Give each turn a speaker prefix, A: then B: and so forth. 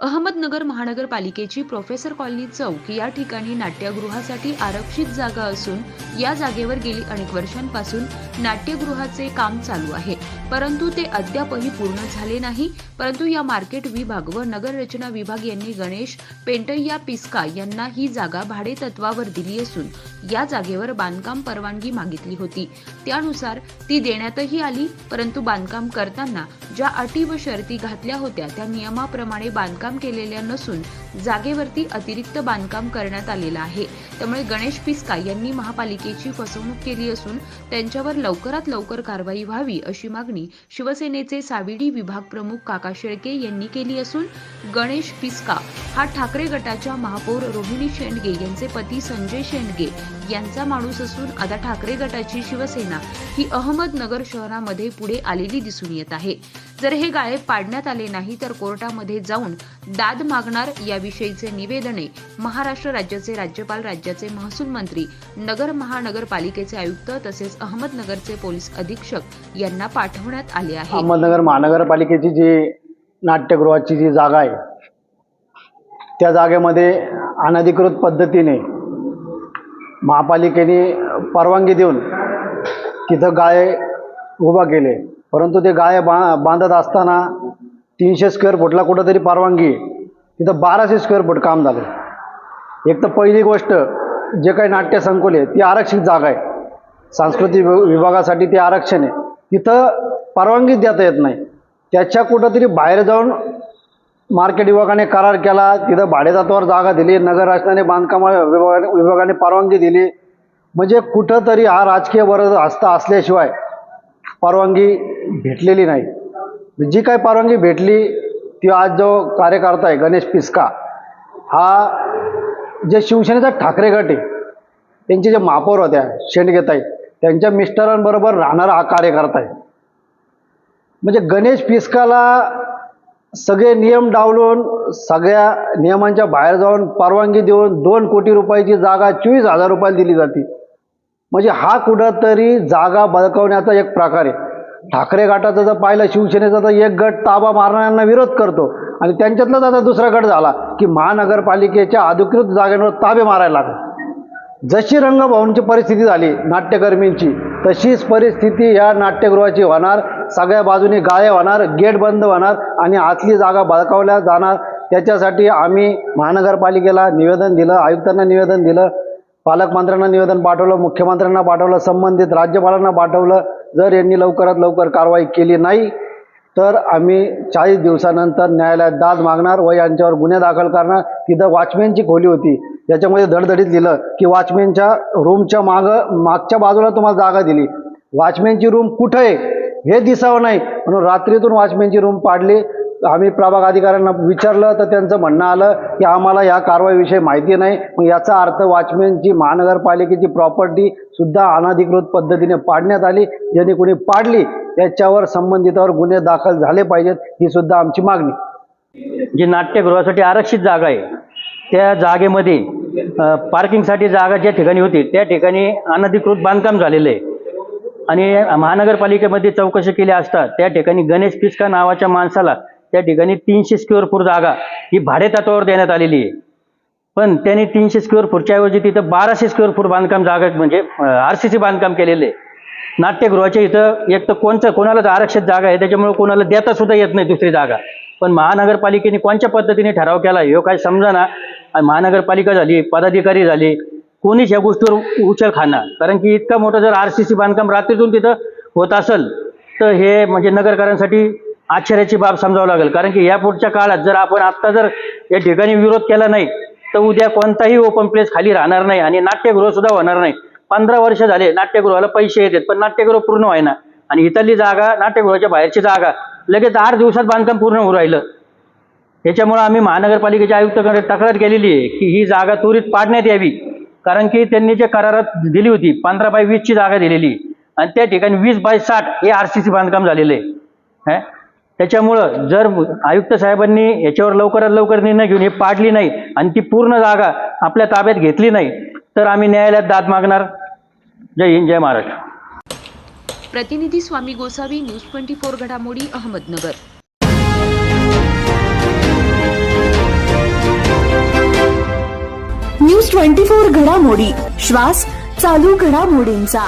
A: अहमदनगर महानगरपालिकेची professor colony चौक या ठिकाणी नाट्यगृहासाठी आरक्षित जागा असून या जागेवर गेली अनेक वर्षांपासून नाट्यगृहाचे काम चालू आहे. परंतु ते अद्यापही पूर्ण झाले नाही. परंतु या मार्केट विभाग व नगररचना विभाग यांनी गणेश पेंटय्या पिस्का यांना ही जागा भाडेतत्वावर दिली असून या जागेवर बांधकाम परवानगी मागितली होती. त्यानुसार ती देण्यातही आली परंतु बांधकाम करताना ज्या अटी व शर्ती घातल्या होत्या त्या नियमाप्रमाणे बांधकाम केलेल्या नसून जागेवरती अतिरिक्त बांधकाम करण्यात आलेलं आहे. त्यामुळे गणेश पिस्का यांनी महापालिकेची फसवणूक केली असून त्यांच्यावर लवकरात लवकर कारवाई व्हावी अशी मागणी शिवसेनेचे साविडी विभाग प्रमुख काका शेळके यांनी केली असून गणेश पिस्का हा ठाकरे गटाच्या महापौर रोहिणी शेंडगे यांचे पती संजय शेंडगे यांचा माणूस असून आता ठाकरे गटाची शिवसेना ही अहमदनगर शहरामध्ये पुढे आलेली दिसून येत आहे. जर हे गाळे पाडण्यात आले नाही तर कोर्टामध्ये जाऊन दाद मागणार याविषयीचे निवेदने महाराष्ट्र राज्याचे राज्यपाल राज्याचे महसूल मंत्री नगर महानगरपालिकेचे आयुक्त तसेच अहमदनगरचे पोलीस अधीक्षक यांना पाठवण्यात आले आहे.
B: अहमदनगर महानगरपालिकेची जी नाट्यगृहाची जी जागा आहे त्या जागेमध्ये अनधिकृत पद्धतीने महापालिकेने परवानगी देऊन तिथं गाळे उभा केले. परंतु ते गाळे बा बांधत असताना तीनशे स्क्वेअर फुटला कुठंतरी परवानगी तिथं बाराशे स्क्वेअर फूट काम झालं. एक तर पहिली गोष्ट जे काही नाट्य संकुल आहे ती आरक्षित जागा आहे. सांस्कृतिक विभागासाठी ते आरक्षण आहे. तिथं परवानगीच देता येत नाही. त्याच्या कुठंतरी बाहेर जाऊन मार्केट विभागाने करार केला तिथं भाडेतत्वावर जागा दिली नगर राष्ट्राने बांधकाम विभागाने विभागाने परवानगी दिली. म्हणजे कुठंतरी हा राजकीय वर्ग हस्ता असल्याशिवाय परवानगी भेटलेली नाही. जी काही परवानगी भेटली ती आज जो कार्यकर्ता आहे गणेश पिस्का हा जे शिवसेनेचा ठाकरे गट आहे त्यांचे जे महापौर होत्या शेंडगेताई त्यांच्या मिस्टरांबरोबर राहणारा हा कार्यकर्ता आहे. म्हणजे गणेश पिस्काला सगळे नियम डावलून सगळ्या नियमांच्या बाहेर जाऊन परवानगी देऊन दोन कोटी रुपयाची जागा चोवीस हजार रुपयाला दिली जाते. म्हणजे हा कुठंतरी जागा बळकवण्याचा एक प्रकार आहे. ठाकरे गटाचं जर पाहिलं शिवसेनेचा तर एक गट ताबा मारणाऱ्यांना विरोध करतो. आणि त्यांच्यातलाच आता दुसरा गट झाला की महानगरपालिकेच्या अधिकृत जागेवर ताबे मारायला लागले. जशी रंगभवनची परिस्थिती झाली नाट्यकर्मींची तशीच परिस्थिती या नाट्यगृहाची होणार सगळ्या बाजूने गाळे होणार गेट बंद होणार आणि आतली जागा बळकावल्या जाणार. त्याच्यासाठी आम्ही महानगरपालिकेला निवेदन दिलं आयुक्तांना निवेदन दिलं. पालकमंत्र्यांना निवेदन पाठवलं मुख्यमंत्र्यांना पाठवलं संबंधित राज्यपालांना पाठवलं. जर यांनी लवकरात लवकर कारवाई केली नाही तर आम्ही चाळीस दिवसानंतर न्यायालयात दाद मागणार व यांच्यावर गुन्हे दाखल करणार. तिथं वॉचमॅनची खोली होती. त्याच्यामध्ये धडधडीत लिहिलं की वॉचमॅनच्या रूमच्या मागं मागच्या बाजूला तुम्हाला जागा दिली. वॉचमॅनची रूम कुठं आहे? हे दिसावं नाही. म्हणून रात्रीतून वॉचमॅनची रूम पाडली. आम्ही प्रभाग अधिकाऱ्यांना विचारलं तर त्यांचं म्हणणं आलं की आम्हाला या कारवाईविषयी माहिती नाही. मग याचा अर्थ वॉचमॅनची महानगरपालिकेची प्रॉपर्टी सुद्धा अनधिकृत पद्धतीने पाडण्यात आली. ज्यांनी कोणी पाडली त्याच्यावर संबंधितावर गुन्हे दाखल झाले पाहिजेत ही सुद्धा आमची मागणी.
C: जी नाट्यगृहासाठी आरक्षित जागा आहे त्या जागेमध्ये पार्किंगसाठी जागा ज्या ठिकाणी होती त्या ठिकाणी अनधिकृत बांधकाम झालेलं आहे. आणि महानगरपालिकेमध्ये चौकशी केली असता त्या ठिकाणी गणेश पिस्का नावाच्या माणसाला त्या ठिकाणी तीनशे स्क्वेअर फूट जागा ही भाडेतत्वावर देण्यात आलेली आहे. पण त्यांनी तीनशे स्क्वेअर फूटच्या ऐवजी तिथं बाराशे स्क्वेअर फूट बांधकाम जागा म्हणजे आर सी सी बांधकाम केलेलं आहे. नाट्यगृहाच्या इथं एक तर कोणचं कोणालाच आरक्षित जागा आहे त्याच्यामुळे कोणाला देता सुद्धा येत नाही दुसरी जागा. पण महानगरपालिकेने कोणत्या पद्धतीने ठराव केला हे काय समजा ना महानगरपालिका झाली पदाधिकारी झाले कोणीच या गोष्टीवर उचल खाणार कारण की इतका मोठा जर आर सी सी बांधकाम रात्रीतून तिथं होत असेल तर हे म्हणजे नगरकरांसाठी आश्चर्याची बाब समजावं लागेल. कारण की या पुढच्या काळात जर आपण आत्ता जर या ठिकाणी विरोध केला नाही तर उद्या कोणताही ओपन प्लेस खाली राहणार नाही आणि नाट्यगृह सुद्धा होणार नाही. पंधरा वर्ष झाले नाट्यगृहाला पैसे येतात पण नाट्यगृह पूर्ण व्हायना आणि इथली जागा नाट्यगृहाच्या बाहेरची जागा लगेच आठ दिवसात बांधकाम पूर्ण होऊ राहिलं. त्याच्यामुळे आम्ही महानगरपालिकेच्या आयुक्ताकडे तक्रार केलेली आहे की ही जागा त्वरित पाडण्यात यावी. कारण की त्यांनी जे करारात दिली होती पंधरा बाय वीसची जागा दिलेली. आणि त्या ठिकाणी वीस बाय साठ हे आर सी सी बांधकाम झालेलं आहे. त्याच्यामुळं जर आयुक्त साहेबांनी याच्यावर लवकरात लवकर निर्णय घेऊन हे पाडली नाही आणि ती पूर्ण जागा आपल्या ताब्यात घेतली नाही तर आम्ही न्यायालयात दाद मागणार. जय हिंद जय महाराष्ट्र.
A: प्रतिनिधी Swami Gosavi news twenty four घडामोडी अहमदनगर.
D: न्यूज ट्वेंटी फोर घडामोडी श्वास चालू घडामोडींचा.